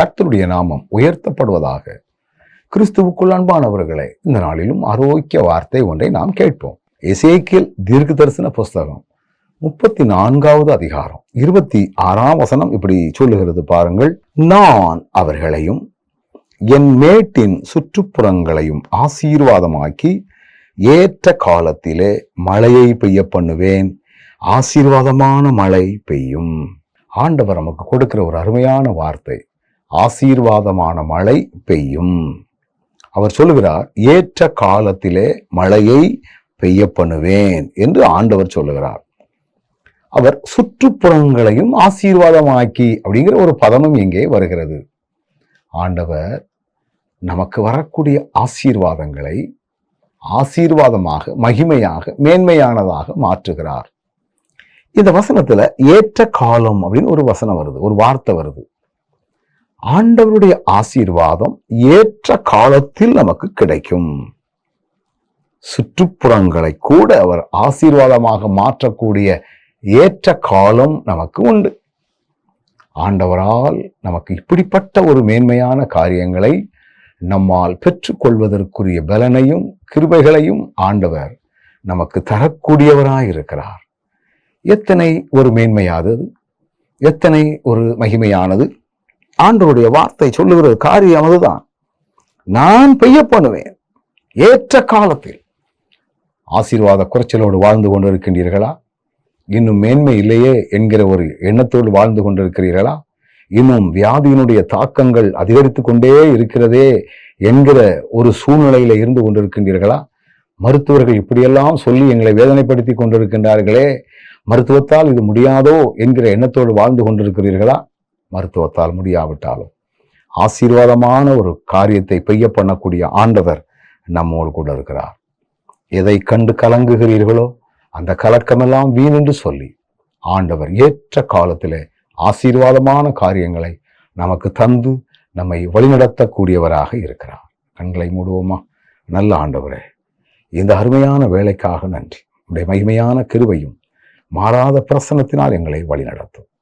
கர்த்தருடைய நாமம் உயர்த்தப்படுவதாக கிறிஸ்துவுக்குள் அன்பானவர்களே இந்த நாளிலும் ஆரோக்கிய வார்த்தை ஒன்றை நாம் கேட்போம். எசேக்கியல் தீர்க்க தரிசன புஸ்தகம் முப்பத்தி நான்காவது அதிகாரம் இருபத்தி ஆறாம் வசனம் இப்படி சொல்லுகிறது பாருங்கள். நான் அவர்களையும் என் மேட்டின் சுற்றுப்புறங்களையும் ஆசீர்வாதமாக்கி ஏற்ற காலத்திலே மழையை பெய்ய பண்ணுவேன் ஆசீர்வாதமான மழை பெய்யும். ஆண்டவர் நமக்கு கொடுக்கிற ஒரு அருமையான வார்த்தை. ஆசீர்வாதமான மழை பெய்யும். அவர் சொல்லுகிறார் ஏற்ற காலத்திலே மழையை பெய்ய பண்ணுவேன் என்று ஆண்டவர் சொல்லுகிறார். அவர் சுற்றுப்புறங்களையும் ஆசீர்வாதமாக்கி அப்படிங்கிற ஒரு பதமும் இங்கே வருகிறது. ஆண்டவர் நமக்கு வரக்கூடிய ஆசீர்வாதங்களை ஆசீர்வாதமாக மகிமையாக மேன்மையானதாக மாற்றுகிறார். இந்த வசனத்துல ஏற்ற காலம் அப்படின்னு ஒரு வசனம் வருது ஒரு வார்த்தை வருது. ஆண்டவருடைய ஆசீர்வாதம் ஏற்ற காலத்தில் நமக்கு கிடைக்கும். சுற்றுப்புறங்களை கூட அவர் ஆசீர்வாதமாக மாற்றக்கூடிய ஏற்ற காலம் நமக்கு உண்டு. ஆண்டவரால் நமக்கு இப்படிப்பட்ட ஒரு மேன்மையான காரியங்களை நம்மால் பெற்றுக்கொள்வதற்குரிய பலனையும் கிருபைகளையும் ஆண்டவர் நமக்கு தரக்கூடியவராயிருக்கிறார். எத்தனை ஒரு மேன்மையானது எத்தனை ஒரு மகிமையானது ஆண்டவருடைய வார்த்தை சொல்லுகிற காரியம் அதுதான் நான் பெய்ய பண்ணுவேன். ஏற்ற காலத்தில் ஆசீர்வாத குறைச்சலோடு வாழ்ந்து கொண்டிருக்கின்றீர்களா? இன்னும் மேன்மை இல்லையே என்கிற ஒரு எண்ணத்தோடு வாழ்ந்து கொண்டிருக்கிறீர்களா? இன்னும் வியாதியினுடைய தாக்கங்கள் அதிகரித்து கொண்டே இருக்கிறதே என்கிற ஒரு சூழ்நிலையில இருந்து கொண்டிருக்கின்றீர்களா? மருத்துவர்கள் இப்படியெல்லாம் சொல்லி எங்களை வேதனைப்படுத்தி கொண்டிருக்கின்றார்களே. மருத்துவத்தால் இது முடியாதோ என்கிற எண்ணத்தோடு வாழ்ந்து கொண்டிருக்கிறீர்களா? மருத்துவத்தால் முடியாவிட்டாலும். ஆசீர்வாதமான ஒரு காரியத்தை பெய்ய பண்ணக்கூடிய ஆண்டவர் நம்மோடு கூட இருக்கிறார். எதை கண்டு கலங்குகிறீர்களோ அந்த கலக்கமெல்லாம் வீண் என்று சொல்லி ஆண்டவர் ஏற்ற காலத்திலே ஆசீர்வாதமான காரியங்களை நமக்கு தந்து நம்மை வழிநடத்தக்கூடியவராக இருக்கிறார். கண்களை மூடுவோமா? நல்ல ஆண்டவரே இந்த அருமையான வேலைக்காக நன்றி. உடைய மகிமையான கிருவையும் மாறாத பிரசனத்தினால் எங்களை வழிநடத்தும்.